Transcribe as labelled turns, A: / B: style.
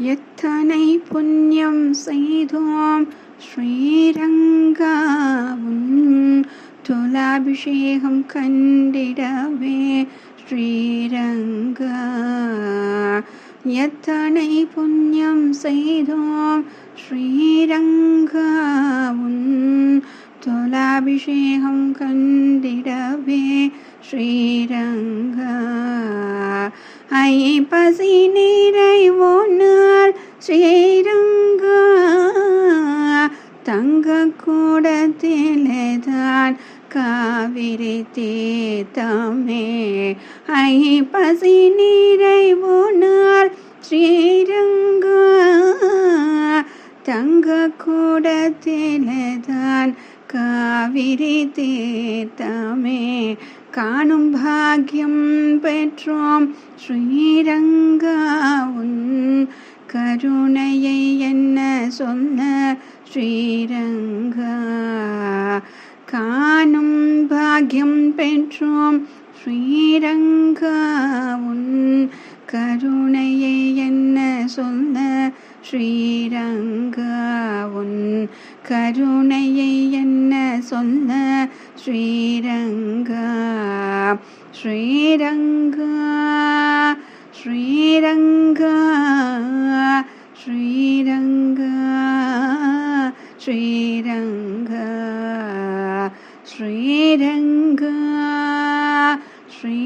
A: यत्थ नैपुण्यं सीधों श्रीरङ्गन् तुलाभिषेकं खण्डिवे श्रीरङ्गैपुण्यं सीधोम श्रीरङ्गावुन् तुलाभिषेकं खण्डिडवे श्रीरङ्ग। ஐப்பசி நிறைவோனார் ஸ்ரீரங்கா தங்க கூடத்திலேதான் காவிரி தீர்த்தமே ஐப்பசி நிறைவோனார் ஸ்ரீரங்கா தங்க கூடத்திலேதான் காவிரி தீர்த்தமே காணும் பாக்கியம் பெற்றோம். ஸ்ரீரங்கா உன் கருணையை என்ன சொன்ன ஸ்ரீரங்கா காணும் பாக்கியம் பெற்றோம். ஸ்ரீரங்கா உன் கருணையை என்ன சொன்ன ஸ்ரீரங்கா உன் கருணையை என்ன சொல்ல ஸ்ரீரங்கா ஸ்ரீரங்கா ஸ்ரீரங்கா ஸ்ரீரங்கா ஸ்ரீரங்கா ஸ்ரீரங்கா ஸ்ரீரங்கா ஸ்ரீ